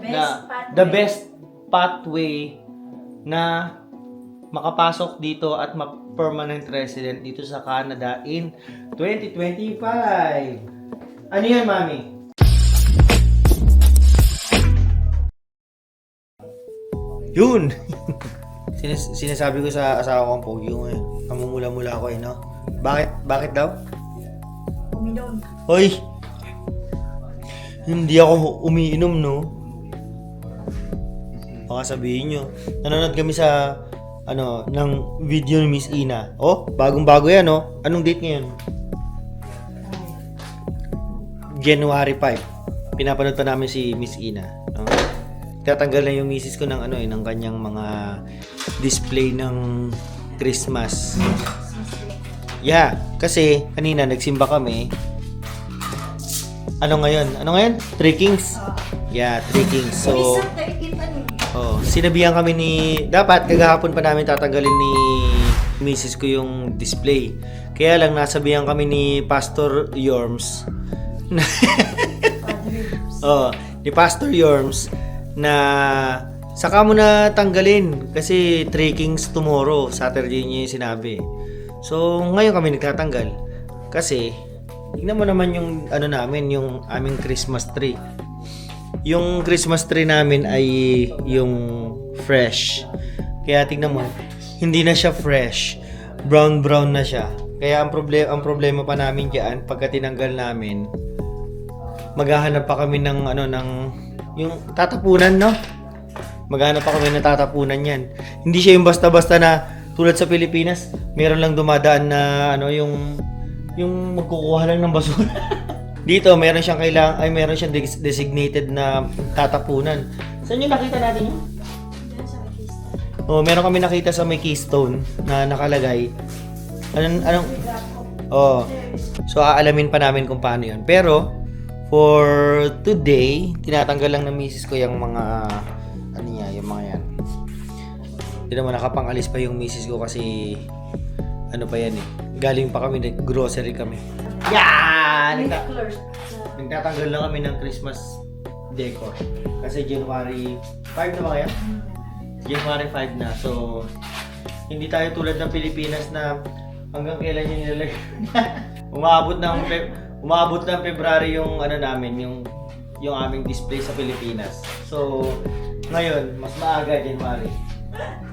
best na pathway. the best pathway na makapasok dito at ma-permanent resident dito sa Canada in 2025. Ano yan, Mami? Yun! Sinas- sinasabi ko sa asawa kong pogi ko ngayon. Namumula-mula ako eh, no? Bakit? Bakit daw? Uminom. Hoy! Hindi ako umiinom, no? Baka sabihin nyo. Nanonood kami sa, ano, ng video ni Miss Ina. Oh, bagong-bago yan, no? Anong date ngayon? January 5. Pinapanood pa namin si Miss Ina. No? Tatanggal na yung misis ko ng ano eh, ng kanyang mga display ng Christmas. Yeah, kasi kanina nagsimba kami. Ano ngayon? Ano ngayon? Three Kings? Yeah, Three Kings. So. Oh, sinabihan kami ni... Dapat, kagahapon pa namin tatanggalin ni misis ko yung display. Kaya lang, nasabihan kami ni Pastor Yorms. oh, ni Pastor Yorms na saka mo na tanggalin kasi three kings tomorrow, Saturday niya yung sinabi. So, ngayon kami nagtatanggal kasi tignan mo naman yung ano namin, yung aming Christmas tree. Yung Christmas tree namin ay yung fresh. Kaya tignan mo, hindi na siya fresh. Brown brown na siya. Kaya ang problema ang problema pa namin diyan pagka tinanggal namin, maghahanap pa kami ng ano ng yung tatapunan, no? Maghahanap pa kami ng tatapunan yan. Hindi siya yung basta-basta na tulad sa Pilipinas, meron lang dumadaan na ano yung yung magkukuha lang ng basura. Dito, meron siyang kailangan ay meron siyang des- designated na tatapunan. Saan yung nakita natin yun? Oh, meron kami nakita sa may keystone na nakalagay. Anong anong Oh. So aalamin pa namin kung paano 'yon. Pero for today, tinatanggal lang ng misis ko yung mga ano niya, yung mga yan. Hindi naman nakapangalis pa yung misis ko kasi ano pa yan eh. Galing pa kami, grocery kami. Yan! Nagta-. Nagtatanggal lang kami ng Christmas decor. Kasi January 5 na ba kaya? January 5 na. So, hindi tayo tulad ng Pilipinas na hanggang kailan yung nilalagay. umabot ng Fe- umabot ng February yung ano namin, yung yung aming display sa Pilipinas. So, ngayon, mas maaga January.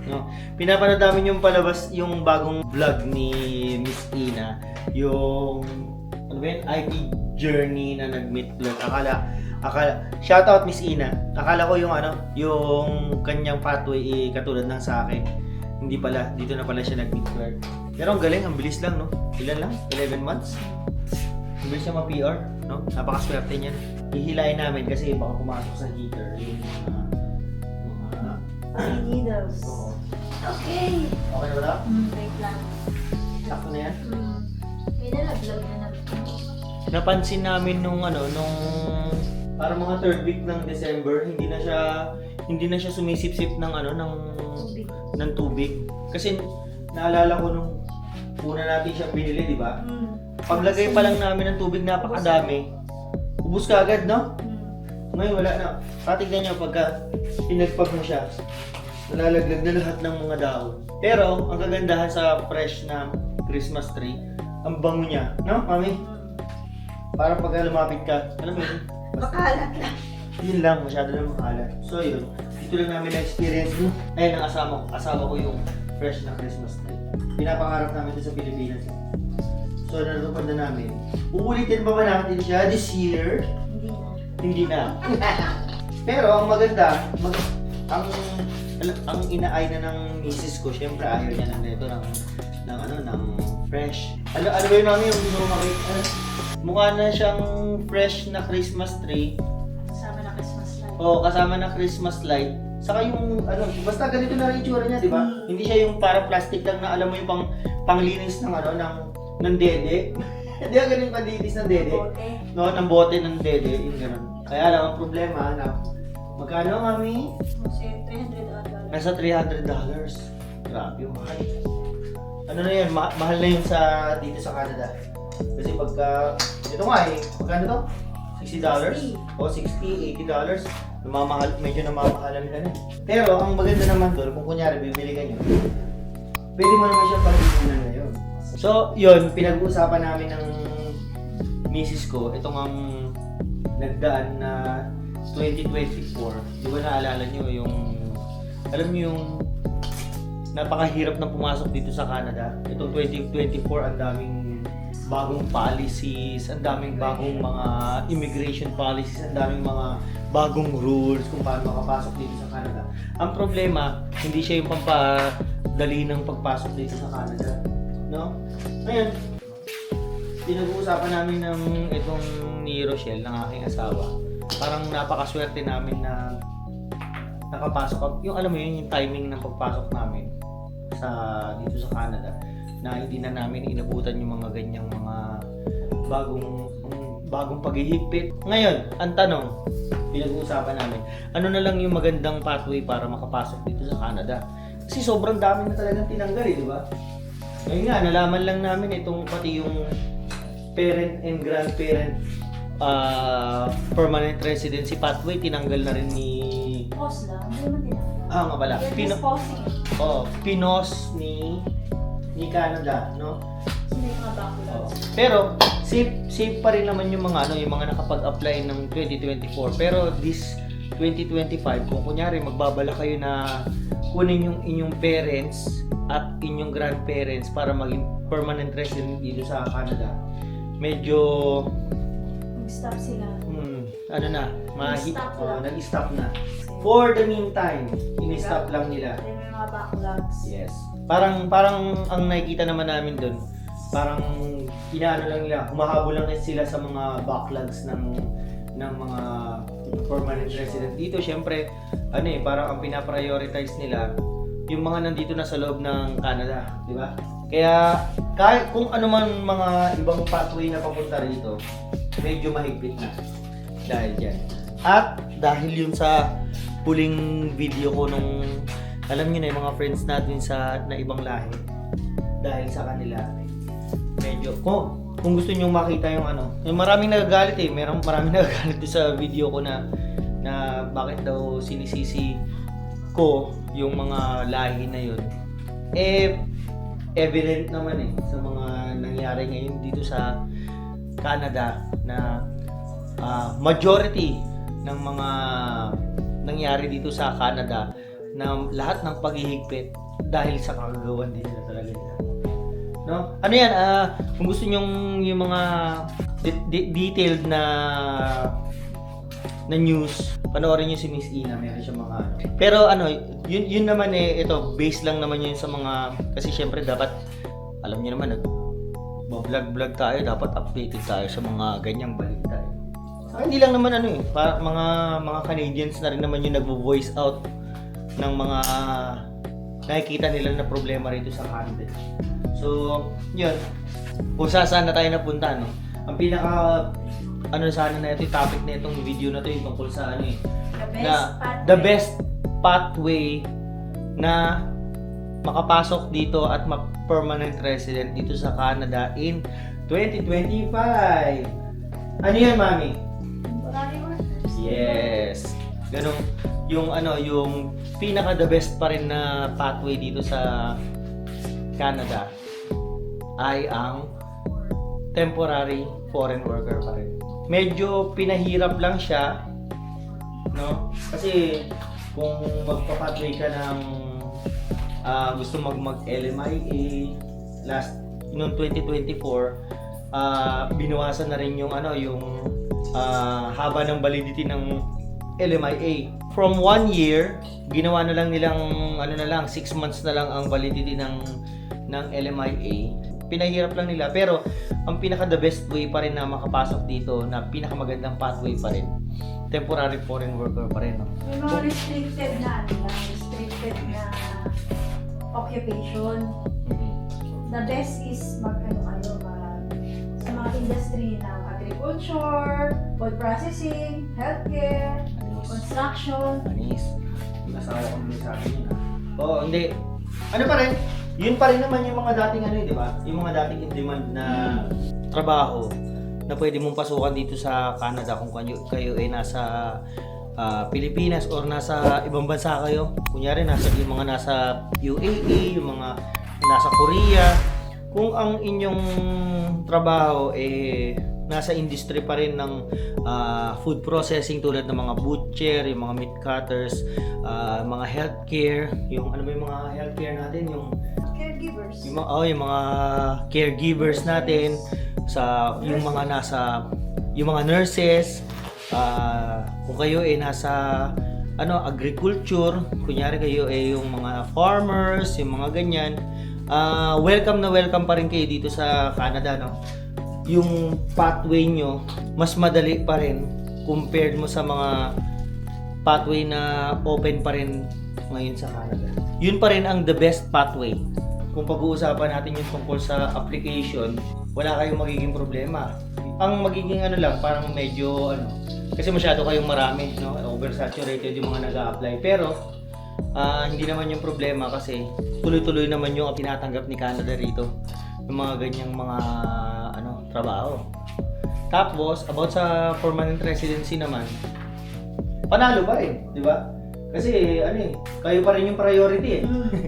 No? Pinapanood namin yung palabas, yung bagong vlog ni Miss Ina, yung ano ba yun? IT journey na nag-meet vlog. Akala, akala, shout out Miss Ina. Akala ko yung ano, yung kanyang pathway eh, katulad ng sa akin. Hindi pala, dito na pala siya nag-meet vlog. Pero ang galing, ang bilis lang, no? Ilan lang? 11 months? Ang bilis siya ma-PR, no? Napakaswerte niyan. Hihilain namin kasi baka pumasok sa heater yung mga, Ay, needles. oo. Okay. Okay na ba daw? Mm, wait lang. Sakto na yan? Mm. May nalaglag na na. napansin namin nung ano nung parang mga third week ng December hindi na siya hindi na siya sumisip-sip ng ano ng Tubig. ng tubig kasi naalala ko nung una natin siyang binili di ba Mm. paglagay pa lang namin ng tubig napakadami ubus ka agad no Mm. ngayon wala na patignan niyo pagka pinagpag mo siya nalalaglag na lahat ng mga dahon pero ang kagandahan sa fresh na Christmas tree ang bango niya no mami Parang pagka lumapit ka, alam mo yun, Makalat lang. yun lang, masyado na makalat. So yun, dito lang namin na-experience mo. Ayun ang asawa ko, asawa ko yung fresh na Christmas tree. Pinapangarap namin ito sa Pilipinas. So natupad na namin. Uulitin pa ba natin siya this year? Hindi na. Hindi na. Pero ang maganda, mag, ang ang inaay na ng misis ko, syempre ayaw niya na nito ng ng ano ng fresh. Ano ano ba yun namin yung gusto ko makita? Ano? Mukha na siyang fresh na Christmas tree. Kasama na Christmas light. O kasama na Christmas light. Saka yung ano, basta ganito na rin itsura niya, di ba? Hindi siya yung parang plastic lang na alam mo yung pang panglinis ng ano ng ng dede. Hindi ganun panlinis ng dede. Bote. No, ng bote ng dede, yung ganun. Kaya lang ang problema na magkano mami? Kasi 300 dollars. Nasa 300 dollars. Grabe yung mahal. Ano na yan, ma- mahal na yun sa dito sa Canada. Kasi pagka, ito nga eh, magkano to? 60 dollars? O 60, 80 dollars. namamahal, medyo namamahalan ka na. Pero ang maganda naman doon, kung kunyari bibili ka nyo, pwede mo naman siya pag-ipunan ngayon. So, yun, pinag-uusapan namin ng misis ko, itong ang nagdaan na 2024. Di ba naalala nyo yung, alam nyo yung napakahirap na pumasok dito sa Canada. Itong 2024, ang daming bagong policies, ang daming bagong mga immigration policies, ang daming mga bagong rules kung paano makapasok dito sa Canada. Ang problema, hindi siya yung pampadali ng pagpasok dito sa Canada. No? Ngayon, pinag-uusapan namin ng itong ni Rochelle, ng aking asawa. Parang napakaswerte namin na nakapasok. Yung alam mo yun, yung timing ng pagpasok namin sa dito sa Canada na hindi na namin inabutan yung mga ganyang mga bagong bagong paghihigpit. Ngayon, ang tanong, pinag-uusapan namin, ano na lang yung magandang pathway para makapasok dito sa Canada? Kasi sobrang dami na talagang tinanggal eh, di ba? Ngayon nga, nalaman lang namin itong pati yung parent and grandparent uh, permanent residency pathway, tinanggal na rin ni... Pause lang. Hindi naman tinatawag. Ah, nga pala. Pino, oh, Pinos ni ni Canada, no? Backlogs? Pero safe safe pa rin naman yung mga ano, yung mga nakapag-apply ng 2024. Pero this 2025, kung kunyari magbabala kayo na kunin yung inyong parents at inyong grandparents para maging permanent resident dito sa Canada, medyo Mag-stop sila. hmm, ano na, mahi, Nag-stop oh, lang. nag-stop na. For the meantime, ini-stop lang nila. May mga backlogs. Yes. Parang parang ang nakikita naman namin doon, parang inaano lang nila, humahabol lang sila sa mga backlogs ng ng mga permanent resident dito. Syempre, ano eh, parang ang pinaprioritize nila yung mga nandito na sa loob ng Canada, di ba? Kaya kahit kung ano man mga ibang pathway na papunta rito, medyo mahigpit na dahil dyan. At dahil yun sa huling video ko nung alam niyo na yung mga friends natin sa na ibang lahi dahil sa kanila medyo kung kung gusto niyo makita yung ano yung maraming nagagalit eh merong maraming nagagalit sa video ko na na bakit daw sinisisi ko yung mga lahi na yun eh evident naman eh sa mga nangyari ngayon dito sa Canada na ah, majority ng mga nangyari dito sa Canada na lahat ng paghihigpit dahil sa kagagawan din nila talaga nila. No? Ano yan? ah, kung gusto niyo yung mga de- de- detailed na na news, panoorin niyo si Miss Ina, meron siya mga ano. Pero ano, yun, yun naman eh, ito, base lang naman yun sa mga, kasi syempre dapat, alam niyo naman, nag, vlog-vlog tayo, dapat updated tayo sa mga ganyang balita. Ah, hindi lang naman ano eh, para mga mga Canadians na rin naman yung nagvo-voice out ng mga nakikita nila na problema rito sa Canada. So, yun. Kung saan saan na tayo napunta, no? Ang pinaka ano sana na ito, yung topic na itong video na to yung tungkol sa ano eh, The best na pathway. the best pathway na makapasok dito at ma-permanent resident dito sa Canada in 2025. Ano yan, Mami? Yes. Ganun yung ano, yung pinaka the best pa rin na pathway dito sa Canada ay ang temporary foreign worker pa rin. Medyo pinahirap lang siya, no? Kasi kung magpa-pathway ka ng ah, gusto mag mag LMIA last noong 2024 ah binawasan na rin yung ano yung ah, haba ng validity ng LMIA from one year ginawa na lang nilang ano na lang 6 months na lang ang validity ng ng LMIA pinahirap lang nila pero ang pinaka the best way pa rin na makapasok dito na pinaka magandang pathway pa rin temporary foreign worker pa rin no? May restricted na ano restricted na occupation. The best is mag ano kayo, mag, sa mga industry ng agriculture, food processing, healthcare, Anis. construction. Anis. Yung asawa ko naman sa akin yun. Oo, hindi. Ano pa rin? Yun pa rin naman yung mga dating ano yun, di ba? Yung mga dating in demand na trabaho na pwede mong pasukan dito sa Canada kung kayo, kayo ay nasa ah, Pilipinas or nasa ibang bansa kayo, kunyari nasa yung mga nasa UAE, yung mga nasa Korea, kung ang inyong trabaho eh nasa industry pa rin ng ah, food processing tulad ng mga butcher, yung mga meat cutters, ah, mga healthcare, yung ano ba yung mga healthcare natin, yung Caregivers. yung mga, oh, yung mga caregivers natin sa yung mga nasa yung mga nurses ah, kung kayo ay nasa ano agriculture kunyari kayo ay yung mga farmers yung mga ganyan ah, welcome na welcome pa rin kayo dito sa Canada no yung pathway nyo mas madali pa rin compared mo sa mga pathway na open pa rin ngayon sa Canada. Yun pa rin ang the best pathway. Kung pag-uusapan natin yung tungkol sa application, wala kayong magiging problema. Ang magiging ano lang, parang medyo ano, kasi masyado kayong marami, no? Oversaturated yung mga nag-a-apply. Pero, ah, hindi naman yung problema kasi tuloy-tuloy naman yung tinatanggap ni Canada rito. Yung mga ganyang mga ano, trabaho. Tapos, about sa permanent residency naman, panalo pa rin, di ba? Kasi ano eh, kayo pa rin yung priority eh.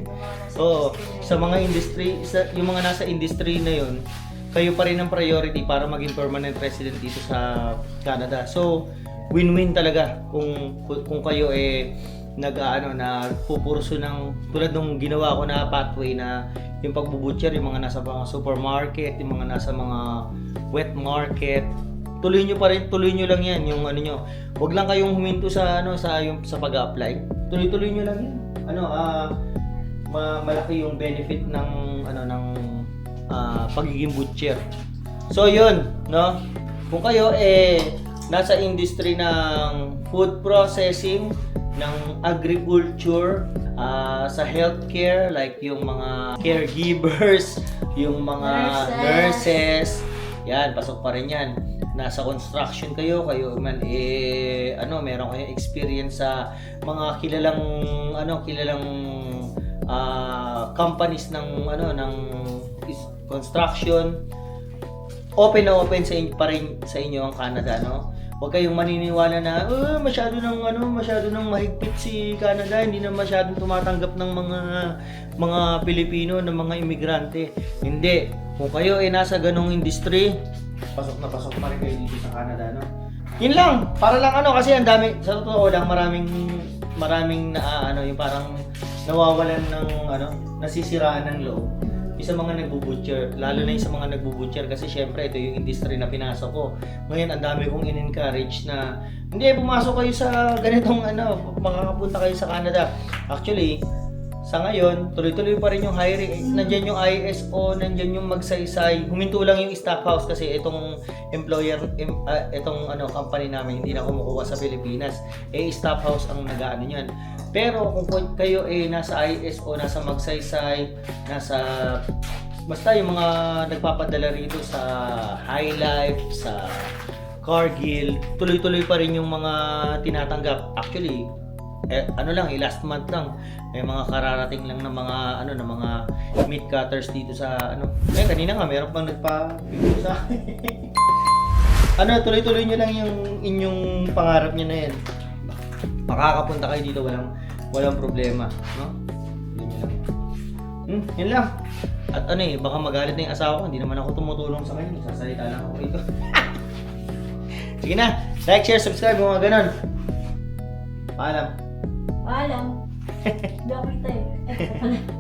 Oo, sa mga industry, sa, yung mga nasa industry na yun, kayo pa rin ang priority para maging permanent resident dito sa Canada. So, win-win talaga kung kung kayo eh nag ano na pupurso ng tulad nung ginawa ko na pathway na yung pagbubutcher, yung mga nasa mga supermarket, yung mga nasa mga wet market, tuloy nyo pa rin, tuloy nyo lang yan yung ano nyo. Huwag lang kayong huminto sa ano sa yung sa pag-apply. Tuloy-tuloy nyo lang yan. Ano ah ma- malaki yung benefit ng ano ng ah, pagiging butcher. So yun, no? Kung kayo eh nasa industry ng food processing, ng agriculture, ah, sa healthcare like yung mga caregivers, yung mga Nurses. nurses, yan, pasok pa rin yan. Nasa construction kayo, kayo man eh ano, meron kayong experience sa mga kilalang ano, kilalang ah, companies ng ano ng construction. Open na open sa inyo pa rin sa inyo ang Canada, no? Huwag kayong maniniwala na "Ah, masyado nang ano, masyado nang mahigpit si Canada, hindi na masyadong tumatanggap ng mga mga Pilipino, ng mga imigrante. Hindi. Kung kayo ay nasa ganong industry, pasok na pasok pa rin kayo dito sa Canada, no? Yun lang, para lang ano kasi ang dami, sa totoo lang maraming maraming na ano, yung parang nawawalan ng ano, nasisiraan ng loob. Yung sa mga nagbubutcher, lalo na yung sa mga nagbubutcher kasi syempre ito yung industry na pinasok ko. Ngayon ang dami kong in-encourage na hindi pumasok kayo sa ganitong ano, makakapunta kayo sa Canada. Actually, sa ngayon, tuloy-tuloy pa rin yung hiring. Nandiyan yung ISO, nandiyan yung magsaysay. Huminto lang yung staff house kasi itong employer, em, ah, itong ano, company namin hindi na kumukuha sa Pilipinas. Eh, staff house ang nag-ano yan. Pero kung kayo eh nasa ISO, nasa magsaysay, nasa basta yung mga nagpapadala rito sa High Life, sa Cargill, tuloy-tuloy pa rin yung mga tinatanggap. Actually, eh, ano lang, eh, last month lang, may mga kararating lang ng mga ano ng mga meat cutters dito sa ano. Eh kanina nga meron pang nagpa sa akin. ano, tuloy-tuloy niyo lang yung inyong pangarap niyo na yan. Makakapunta kayo dito walang walang problema, no? Yun lang. Hmm, yun lang. At ano eh, baka magalit na yung asawa ko, hindi naman ako tumutulong sa kanya, sasalita lang ako rito. Sige na, like, share, subscribe, mga ganon. Paalam. Paalam. Hindi ako kita eh.